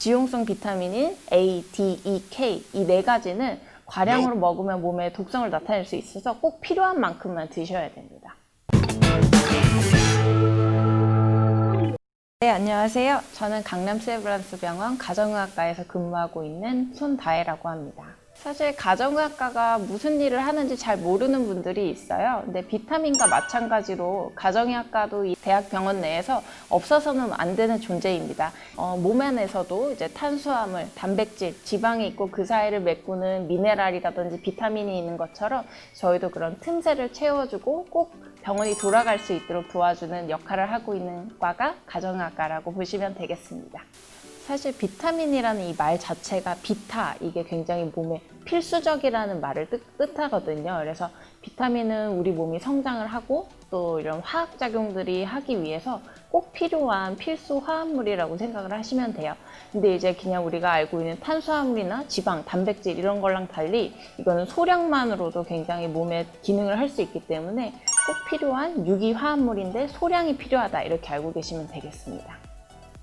지용성 비타민인 A, D, E, K 이 네 가지는 과량으로 먹으면 몸에 독성을 나타낼 수 있어서 꼭 필요한 만큼만 드셔야 됩니다. 네, 안녕하세요. 저는 강남 세브란스 병원 가정의학과에서 근무하고 있는 손다혜라고 합니다. 사실 가정의학과가 무슨 일을 하는지 잘 모르는 분들이 있어요. 근데 비타민과 마찬가지로 가정의학과도 이 대학병원 내에서 없어서는 안 되는 존재입니다. 어, 몸 안에서도 이제 탄수화물, 단백질, 지방이 있고 그 사이를 메꾸는 미네랄이라든지 비타민이 있는 것처럼 저희도 그런 틈새를 채워주고 꼭 병원이 돌아갈 수 있도록 도와주는 역할을 하고 있는 과가 가정의학과라고 보시면 되겠습니다. 사실 비타민이라는 이 말 자체가 비타 이게 굉장히 몸에 필수적이라는 말을 뜻, 뜻하거든요. 그래서 비타민은 우리 몸이 성장을 하고 또 이런 화학 작용들이 하기 위해서 꼭 필요한 필수 화합물이라고 생각을 하시면 돼요. 근데 이제 그냥 우리가 알고 있는 탄수화물이나 지방, 단백질 이런 거랑 달리 이거는 소량만으로도 굉장히 몸에 기능을 할 수 있기 때문에 꼭 필요한 유기 화합물인데 소량이 필요하다 이렇게 알고 계시면 되겠습니다.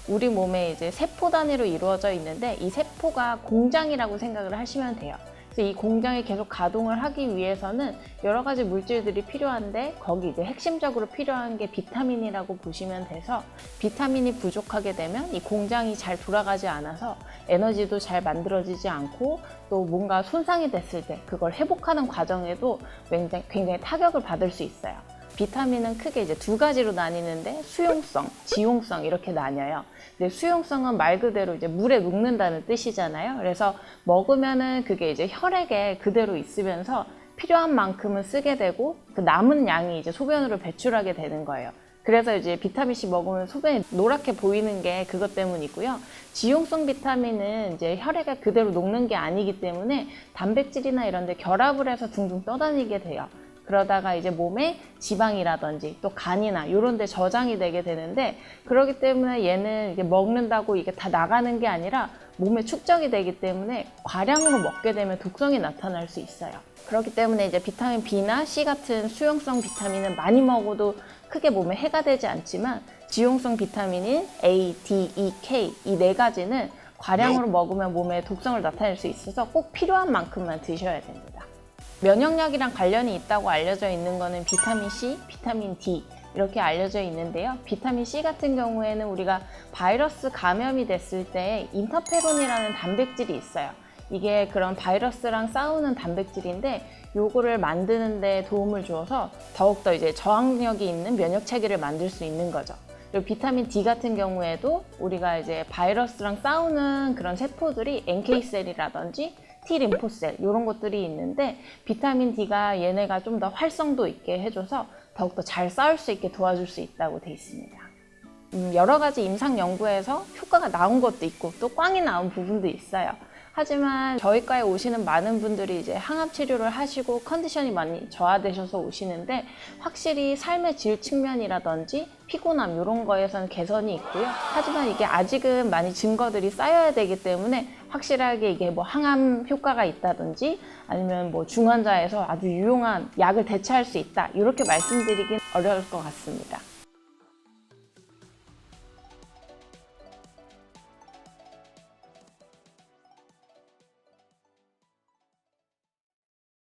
우리 몸에 이제 세포 단위로 이루어져 있는데 이 세포가 공장이라고 생각을 하시면 돼요. 이 공장이 계속 가동을 하기 위해서는 여러 가지 물질들이 필요한데 거기 이제 핵심적으로 필요한 게 비타민이라고 보시면 돼서 비타민이 부족하게 되면 이 공장이 잘 돌아가지 않아서 에너지도 잘 만들어지지 않고 또 뭔가 손상이 됐을 때 그걸 회복하는 과정에도 굉장히, 굉장히 타격을 받을 수 있어요. 비타민은 크게 이제 두 가지로 나뉘는데 수용성, 지용성 이렇게 나뉘어요. 근데 수용성은 말 그대로 이제 물에 녹는다는 뜻이잖아요. 그래서 먹으면은 그게 이제 혈액에 그대로 있으면서 필요한 만큼은 쓰게 되고 그 남은 양이 이제 소변으로 배출하게 되는 거예요. 그래서 이제 비타민 C 먹으면 소변이 노랗게 보이는 게 그것 때문이고요. 지용성 비타민은 이제 혈액에 그대로 녹는 게 아니기 때문에 단백질이나 이런 데 결합을 해서 둥둥 떠다니게 돼요. 그러다가 이제 몸에 지방이라든지 또 간이나 이런 데 저장이 되게 되는데 그러기 때문에 얘는 이게 먹는다고 이게 다 나가는 게 아니라 몸에 축적이 되기 때문에 과량으로 먹게 되면 독성이 나타날 수 있어요. 그렇기 때문에 이제 비타민 B나 C 같은 수용성 비타민은 많이 먹어도 크게 몸에 해가 되지 않지만 지용성 비타민인 A, D, E, K 이 네 가지는 과량으로 먹으면 몸에 독성을 나타낼 수 있어서 꼭 필요한 만큼만 드셔야 됩니다. 면역력이랑 관련이 있다고 알려져 있는 거는 비타민 C, 비타민 D 이렇게 알려져 있는데요. 비타민 C 같은 경우에는 우리가 바이러스 감염이 됐을 때 인터페론이라는 단백질이 있어요. 이게 그런 바이러스랑 싸우는 단백질인데 요거를 만드는 데 도움을 주어서 더욱더 이제 저항력이 있는 면역 체계를 만들 수 있는 거죠. 그리고 비타민 D 같은 경우에도 우리가 이제 바이러스랑 싸우는 그런 세포들이 NK셀이라든지 T 림포셀 이런 것들이 있는데 비타민 D가 얘네가 좀 더 활성도 있게 해줘서 더욱더 잘 싸울 수 있게 도와줄 수 있다고 돼 있습니다. 음, 여러 가지 임상 연구에서 효과가 나온 것도 있고 또 꽝이 나온 부분도 있어요. 하지만 저희과에 오시는 많은 분들이 이제 항암 치료를 하시고 컨디션이 많이 저하되셔서 오시는데 확실히 삶의 질 측면이라든지 피곤함 이런 거에서는 개선이 있고요. 하지만 이게 아직은 많이 증거들이 쌓여야 되기 때문에 확실하게 이게 뭐 항암 효과가 있다든지 아니면 뭐 중환자에서 아주 유용한 약을 대체할 수 있다 이렇게 말씀드리긴 어려울 것 같습니다.